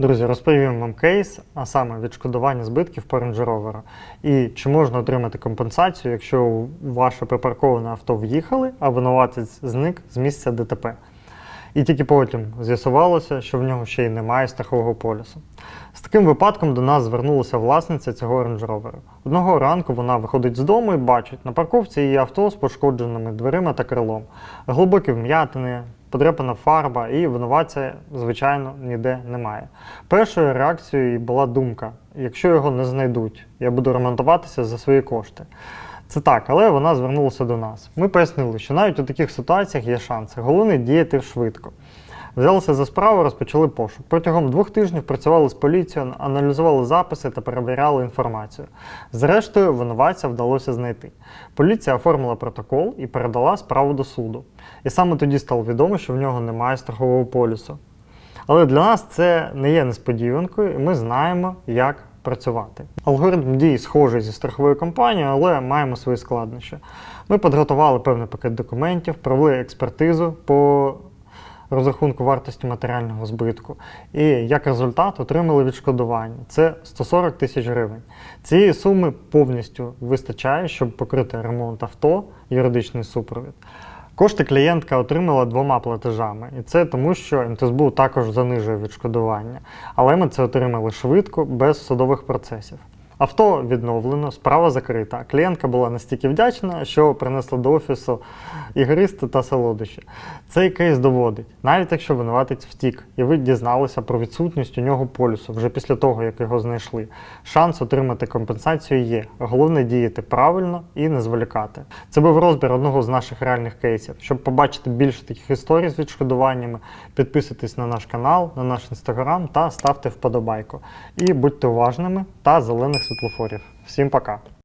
Друзі, розповім вам кейс, а саме відшкодування збитків по Range Rover. І чи можна отримати компенсацію, якщо ваше припарковане авто в'їхали, а винуватець зник з місця ДТП. І тільки потім з'ясувалося, що в нього ще й немає страхового полісу. Таким випадком до нас звернулася власниця цього Range Rover. Одного ранку вона виходить з дому і бачить, на парковці її авто з пошкодженими дверима та крилом, глибокі вм'ятини, подряпана фарба і винуватця, звичайно, ніде немає. Першою реакцією була думка: якщо його не знайдуть, я буду ремонтуватися за свої кошти. Це так, але вона звернулася до нас. Ми пояснили, що навіть у таких ситуаціях є шанси. Головне діяти швидко. Взялися за справу, розпочали пошук. Протягом двох тижнів працювали з поліцією, аналізували записи та перевіряли інформацію. Зрештою, винуватця вдалося знайти. Поліція оформила протокол і передала справу до суду. І саме тоді стало відомо, що в нього немає страхового полісу. Але для нас це не є несподіванкою, і ми знаємо, як працювати. Алгоритм дій схожий зі страховою компанією, але маємо свої складнощі. Ми підготували певний пакет документів, провели експертизу по розрахунку вартості матеріального збитку. І як результат отримали відшкодування. Це 140 тисяч гривень. Цієї суми повністю вистачає, щоб покрити ремонт авто, юридичний супровід. Кошти клієнтка отримала двома платежами, і це тому, що МТСБУ також занижує відшкодування. Але ми це отримали швидко, без судових процесів. Авто відновлено, справа закрита. Клієнтка була настільки вдячна, що принесла до офісу ігристи та солодощі. Цей кейс доводить, навіть якщо винуватець втік, і ви дізналися про відсутність у нього полюсу вже після того, як його знайшли. Шанс отримати компенсацію є. Головне діяти правильно і не зволікати. Це був розбір одного з наших реальних кейсів. Щоб побачити більше таких історій з відшкодуваннями, підписуйтесь на наш канал, на наш інстаграм та ставте вподобайку. І будьте уважними та зелених світлофорів. Всім пока!